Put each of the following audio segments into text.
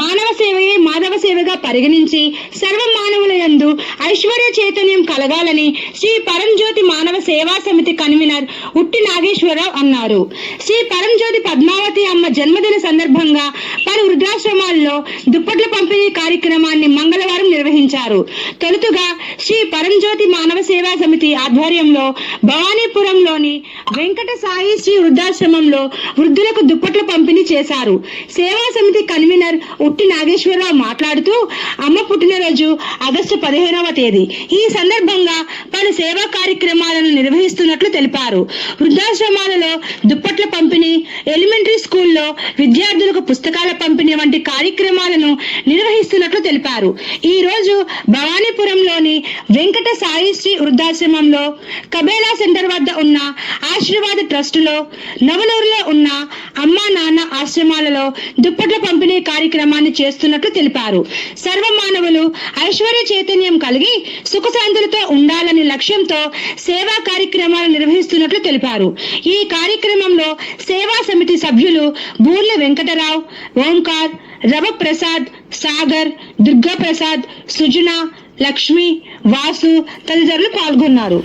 మానవ సేవయే మాధవ సేవగా పరిగణించి సర్వ మానవుల యందు ఐశ్వర్య చైతన్యం కలగాలని శ్రీ పరంజ్యోతి మానవ సేవా సమితి కన్వీనర్ ఉట్టి నాగేశ్వరరావు అన్నారు. శ్రీ పరంజ్యోతి పద్మావతి అమ్మ జన్మదిన సందర్భంగా పలు వృద్ధాశ్రమాల్లో దుప్పట్ల పంపిణీ కార్యక్రమాన్ని మంగళవారం నిర్వహించారు. తొలుతుగా శ్రీ పరంజ్యోతి మానవ సేవా సమితి ఆధ్వర్యంలో భవానీపురంలోని వెంకట సాయి శ్రీ వృద్ధాశ్రమంలో వృద్ధులకు దుప్పట్ల పంపిణీ చేశారు. సేవా సమితి కన్వీనర్ ఉట్టి నాగేశ్వరరావు మాట్లాడుతూ అమ్మ పుట్టినరోజు ఆగస్టు పదిహేనవ తేదీ. ఈ సందర్భంగా పలు సేవా కార్యక్రమాలను నిర్వహిస్తున్నట్లు తెలిపారు. వృద్ధాశ్రమాలలో దుప్పట్ల పంపిణీ ఎలిమెంటరీ స్కూల్లో విద్యార్థులకు పుస్తకాల పంపిణీ వంటి కార్యక్రమాలను నిర్వహిస్తున్నట్లు తెలిపారు. ఈ రోజు భవానీపురంలోని వెంకట సాయి శ్రీ వృద్ధాశ్రమంలో కబేలా సెంటర్ వద్ద ఉన్న ఆశీర్వాద ట్రస్టులో నవలూరులో ఉన్న అమ్మా నాన్న ఆశ్రమాలలో దుప్పట్ల పంపిణీ కార్యక్రమాన్ని చేస్తున్నట్లు తెలిపారు. సర్వ మానవులు ఐశ్వర్య చైతన్యం కలిగి సుఖశాంతులతో ఉండాలనే లక్ష్యంతో సేవా కార్యక్రమాలు నిర్వహిస్తున్నట్లు తెలిపారు. ఈ కార్యక్రమంలో సేవా సమితి సభ్యులు బూర్ల వెంకటరావు ఓంకార్ రవ ప్రసాద్ సాగర్ దుర్గా ప్రసాద్ సుజన లక్ష్మి వాసు తదితరులు పాల్గొన్నారు.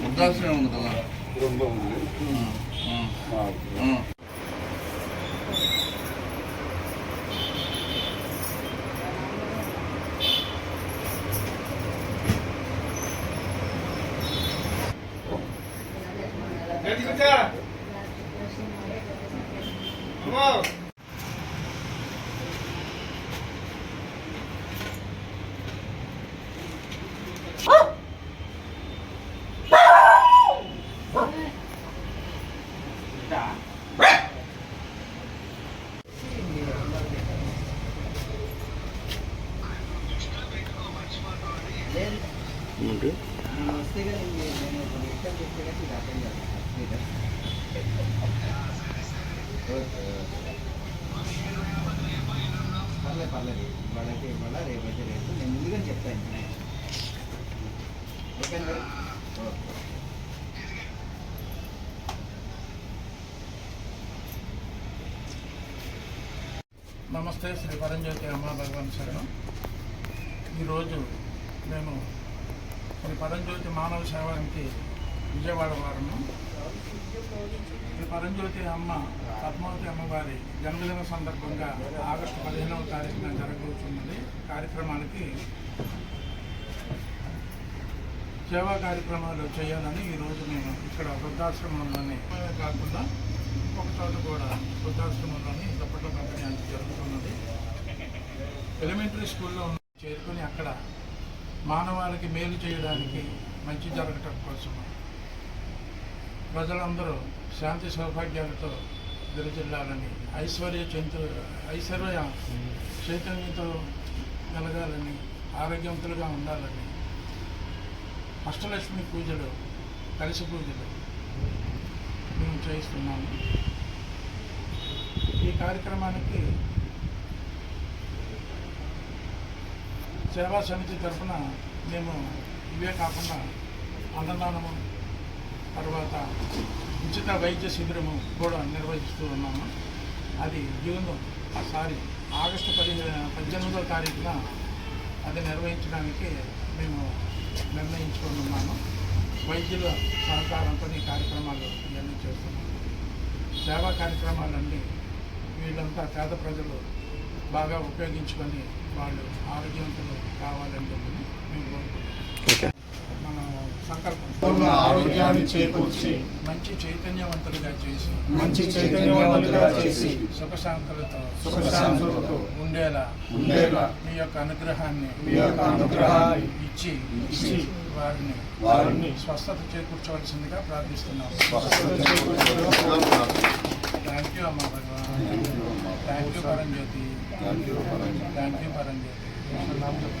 వృద్ధాశ్రమం ఉంది కదా కుటుంబం ఉంది ఆ, మా ఆ, ఆ. పర్లేదు పర్లేదు వాళ్ళకి ఇవాళ రేపైతే రేపు నేను ముందుగానే చెప్తాను ఓకేనా మరి ఓకే నమస్తే శ్రీ పరంజ్యోతి అమ్మ భగవాన్ శరణం. ఈరోజు మేము శ్రీ పరంజ్యోతి మానవ సేవానికి విజయవాడ వారము. శ్రీ పరంజ్యోతి అమ్మ పద్మావతి అమ్మవారి జన్మదిన సందర్భంగా ఆగస్టు పదిహేనవ తారీఖున జరగబోతున్నది. కార్యక్రమానికి సేవా కార్యక్రమాలు చేయాలని ఈరోజు నేను ఇక్కడ వృద్ధాశ్రమంలోని కాకుండా ఒక చోట కూడా వృద్ధాశ్రమంలోని దుప్పట్ల పంపిణీ అనేది జరుగుతున్నది. ఎలిమెంటరీ స్కూల్లో చేరుకొని అక్కడ మానవాళికి మేలు చేయడానికి మంచి జరగటం కోసం ప్రజలందరూ శాంతి సౌభాగ్యాలతో విరజిల్లాలని ఐశ్వర్య చంతు ఐశ్వర్య చైతన్యంతో కలగాలని ఆరోగ్యవంతులుగా ఉండాలని అష్టలక్ష్మి పూజలు కలిసి పూజలు మేము చేయిస్తున్నాము. ఈ కార్యక్రమానికి సేవా సమితి తరఫున మేము ఇవే కాకుండా అన్నదానము తర్వాత ఉచిత వైద్య శిబిరము కూడా నిర్వహిస్తూ ఉన్నాము. అది జూన్ సారీ ఆగస్టు పది పద్దెనిమిదో తారీఖున అది నిర్వహించడానికి మేము నిర్ణయించుకున్నాను ఉన్నాము వైద్యుల సహకారంతో ఈ కార్యక్రమాలు ఇవన్నీ చేస్తున్నాము సేవా కార్యక్రమాలన్నీ వీళ్ళంతా పేద ప్రజలు బాగా ఉపయోగించుకొని వాళ్ళు ఆరోగ్యవంతులు కావాలని చెప్పి మేము కోరుకుంటున్నాం సంకల్పం. ఆరోగ్యాన్ని చేకూర్చి మంచి చైతన్యవంతులుగా చేసి మంచి చైతన్యవంతులుగా చేసి సుఖశాంతులతో సుఖశాంతులతో ఉండేలా ఉండేలా మీ యొక్క అనుగ్రహాన్ని మీ యొక్క అనుగ్రహాన్ని ఇచ్చి ఇచ్చి వారిని వారిని స్వస్థత చేకూర్చవలసిందిగా చేకూర్చవలసిందిగా థ్యాంక్ యూ అమ్మ Bhagavan. Thank you Paranjyoti. Thank you, Paranjyoti. Thank you Paranjyoti.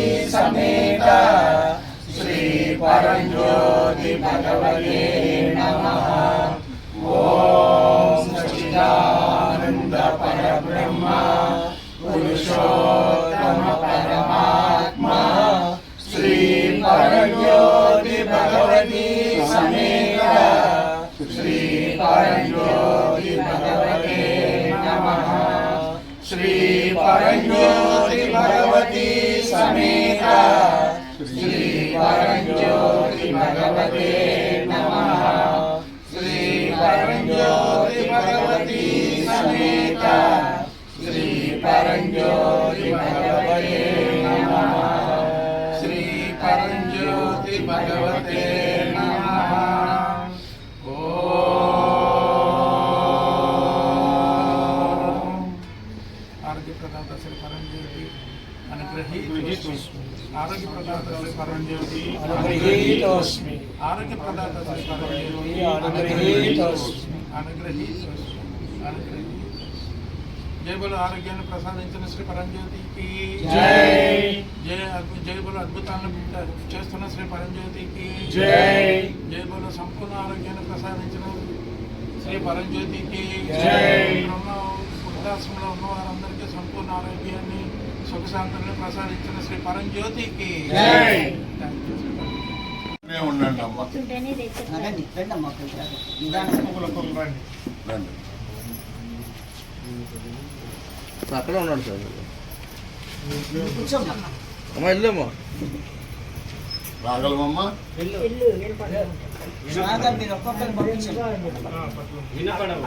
భగవతే నమః ఓం సచ్చిదానంద భగవతే నమః శ్రీ పరంజ్యోతి భగవతి సమేత శ్రీ పరంజ్యోతి భగవతే నమః శ్రీ పరంజ్యోతి భగవతే నమః ఆరోగ్య ప్రదాత శ్రీ పరంజ్యోతి అనుగ్రహీతోస్మి ఆరోగ్య ప్రదాత శ్రీ పరంజ్యోతి అనుగ్రహీతోస్మి. ఆరోగ్య ప్రదాత శ్రీ పరంజ్యోతి అనుగ్రహీతోస్మి. అనుగ్రహీతోస్మి. అనుగ్రహీతోస్మి. జై బోలో ఆరోగ్యాన్ని ప్రసాదించిన శ్రీ పరంజ్యోతికి జై. జై అద్భు- జై బోలో అద్భుతాలను చేస్తున్న శ్రీ పరంజ్యోతికి జై. జై బోలో సంపూర్ణ ఆరోగ్యాన్ని ప్రసాదించిన శ్రీ పరంజ్యోతికి జై. ఇక్కడ ఉన్న వృద్ధాశ్రమంలో ఉన్న వారందరికీ సంపూర్ణ ఆరోగ్యాన్ని సుఖశాంతుల్ని ప్రసాదించిన శ్రీ పరంజ్యోతికి జై. Thank you Shri Paranjyoti. నే ఉండండి అమ్మ రండి. అక్కడ ఉన్నాడు సార్. అమ్మ వెళ్ళమ్మా. రాగలమమ్మా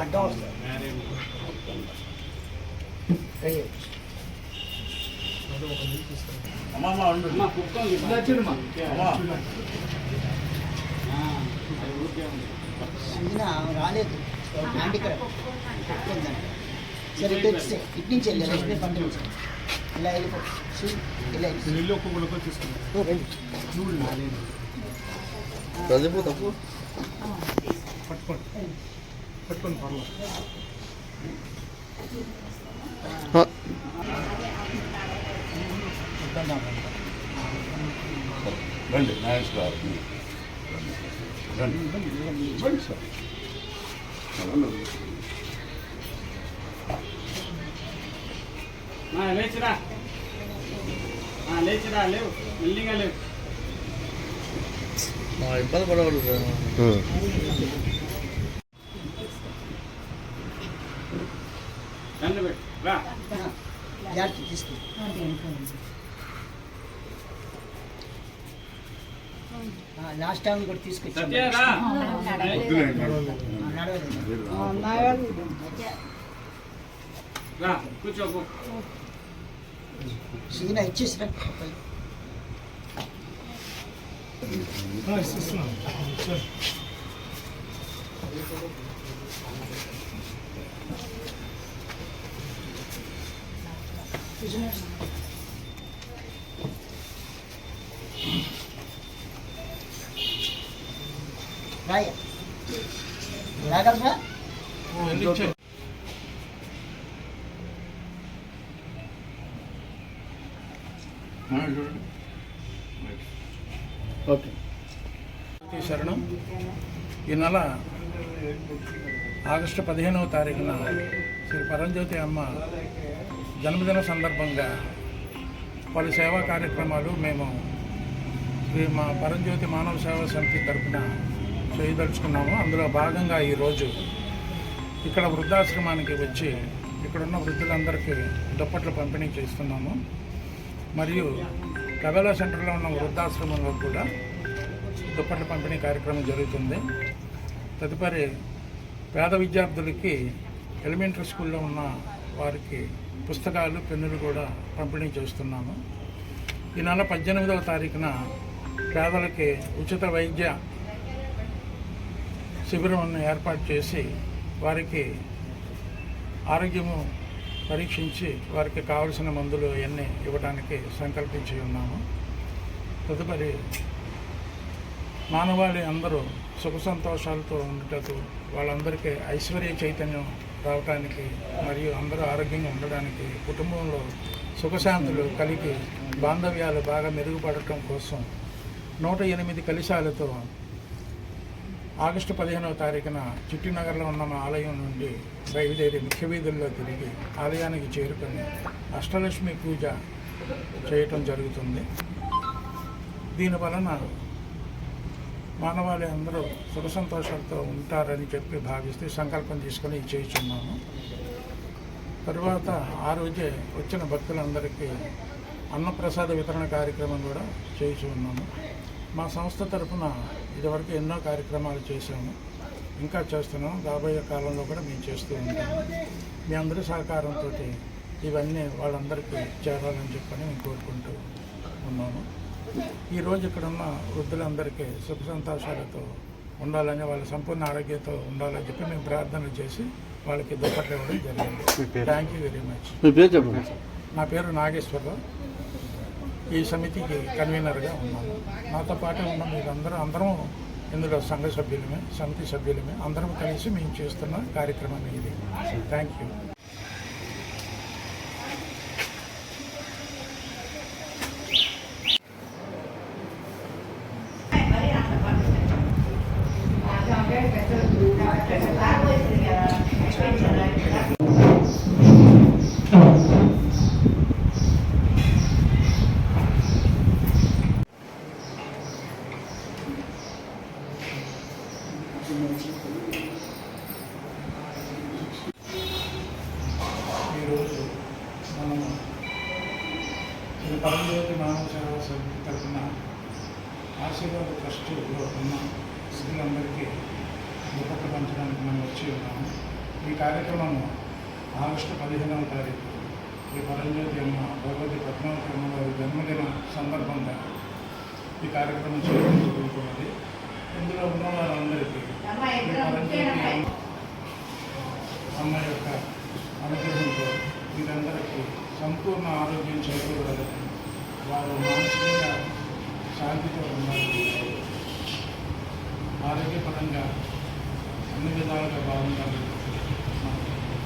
అడ్డం వస్తుంది. అమ్మ అమ్మ ఉండు. అమ్మ. రాలేదు. హ్యాండిక్రాఫ్ట్ చెప్తుందండి సరే వచ్చి ఇటు నుంచి వెళ్ళి లక్ష్మీ పంపించండి ఇలా వెళ్ళిపో. ఇలా వెళ్ళి. రండి. చదివు తప్పు. రండి నాయస్ గారు. రండి. రండి సార్ లేచిరా లేచిరా లేవు మెల్లిగా లేవు మా ఇబ్బంది పడవద్దు సార్ దండ పెట్టు రా జాగ్రత్త తీసుకో లాస్ట్ టైం కూడా తీసుకొచ్చాను సత్య రా వద్దులేండి నడవలేదు రాయ రాగలరా. ఓకే ఈ శరణం ఈ నెల ఆగస్టు పదిహేనవ తారీఖున శ్రీ పరంజ్యోతి అమ్మ జన్మదిన సందర్భంగా పలు సేవా కార్యక్రమాలు మేము శ్రీ మా పరంజ్యోతి మానవ సేవా సమితి తరపున చేయదలుచుకున్నాము. అందులో భాగంగా ఈరోజు ఇక్కడ వృద్ధాశ్రమానికి వచ్చి ఇక్కడున్న వృద్ధులందరికీ దుప్పట్లు పంపిణీ చేస్తున్నాము. మరియు కబేలా సెంటర్లో ఉన్న వృద్ధాశ్రమంలో కూడా దుప్పట్ల పంపిణీ కార్యక్రమం జరుగుతుంది. తదుపరి పేద విద్యార్థులకి ఎలిమెంటరీ స్కూల్లో ఉన్న వారికి పుస్తకాలు పెన్నులు కూడా పంపిణీ చేస్తున్నాము. ఈ నెల పద్దెనిమిదవ తారీఖున పేదలకి ఉచిత వైద్య శిబిరం ఏర్పాటు చేసి వారికి ఆరోగ్యము పరీక్షించి వారికి కావలసిన మందులు ఇవన్నీ ఇవ్వడానికి సంకల్పించి ఉన్నాము. తదుపరి మానవాళి అందరూ సుఖ సంతోషాలతో ఉండటకు వాళ్ళందరికీ ఐశ్వర్య చైతన్యం రావటానికి మరియు అందరూ ఆరోగ్యంగా ఉండడానికి కుటుంబంలో సుఖశాంతులు కలిగి బాంధవ్యాలు బాగా మెరుగుపడటం కోసం నూట ఎనిమిది కలిశాలతో ఆగస్టు పదిహేనవ తారీఖున చిట్టినగర్లో ఉన్న మా ఆలయం నుండి బయలుదేరి ముఖ్య వీధుల్లో తిరిగి ఆలయానికి చేరుకొని అష్టలక్ష్మి పూజ చేయటం జరుగుతుంది. దీని వలన మానవాళి అందరూ సుఖ సంతోషాలతో ఉంటారని చెప్పి భావిస్తే సంకల్పం తీసుకొని చేయుచున్నాము. తరువాత ఆ రోజే వచ్చిన భక్తులందరికీ అన్నప్రసాద వితరణ కార్యక్రమం కూడా చేయించి ఉన్నాము మా సంస్థ తరఫున ఇదివరకు ఎన్నో కార్యక్రమాలు చేశాము. ఇంకా చేస్తున్నాం. రాబోయే కాలంలో కూడా మేము చేస్తూ ఉంటాము మీ అందరి సహకారంతో ఇవన్నీ వాళ్ళందరికీ చేరాలని చెప్పని మేము కోరుకుంటూ ఉన్నాము. ఈరోజు ఇక్కడ ఉన్న వృద్ధులందరికీ సుఖ సంతోషాలతో ఉండాలని వాళ్ళ సంపూర్ణ ఆరోగ్యంతో ఉండాలని చెప్పి మేము ప్రార్థన చేసి వాళ్ళకి దుప్పట్లు ఇవ్వడం జరిగింది. థ్యాంక్ యూ వెరీ మచ్ నా పేరు నాగేశ్వరరావు. ఈ సమితికి కన్వీనర్గా ఉన్నాను. నాతో పాటు ఉన్న మీరందరూ అందరం ఇందులో సంఘ సభ్యులమే సమితి సభ్యులమే. అందరం కలిసి మేము చేస్తున్న కార్యక్రమం ఇది. థ్యాంక్ యూ ఈరోజు శ్రీ పరంజ్యోతి మానవ సేవా సమితి తరఫున ఆశీర్వాద ట్రస్టులో ఉన్న స్త్రీలందరికీ దుప్పట్లు పంచడానికి మనం వచ్చి ఉన్నాము. ఈ కార్యక్రమము ఆగస్టు పదిహేనవ తారీఖు శ్రీ పరంజ్యోతి అమ్మ భగవతి పద్మావతి వారి జన్మదిన సందర్భంగా ఈ కార్యక్రమం చేయడం జరుగుతున్నది. ఇందులో ఉన్న వారందరికీ అమ్మ యొక్క అనుగ్రహంతో వీరందరికీ సంపూర్ణ ఆరోగ్యం చేకూరాలని వారు మానసికంగా శాంతితో ఉన్నారు. ఆరోగ్యపరంగా అన్ని విధాలుగా బాగుండాలని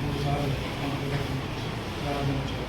మూడుసార్లు ప్రారంభించారు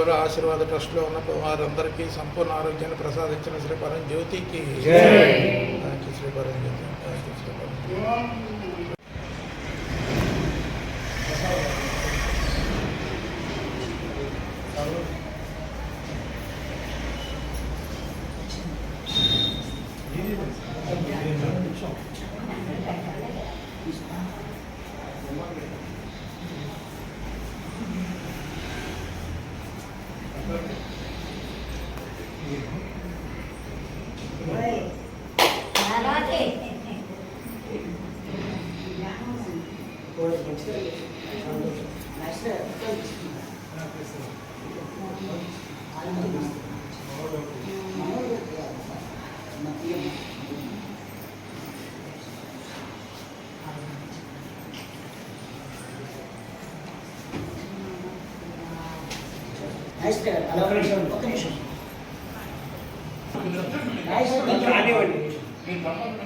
జయబుర ఆశీర్వాద ట్రస్ట్లో ఉన్న వారందరికీ సంపూర్ణ ఆరోగ్యాన్ని ప్రసాదించిన శ్రీ పరం జ్యోతికి thank you Shri thank you Shri Thank you. నిమిషం. జ్యోతి. మీరు తప్పకుండా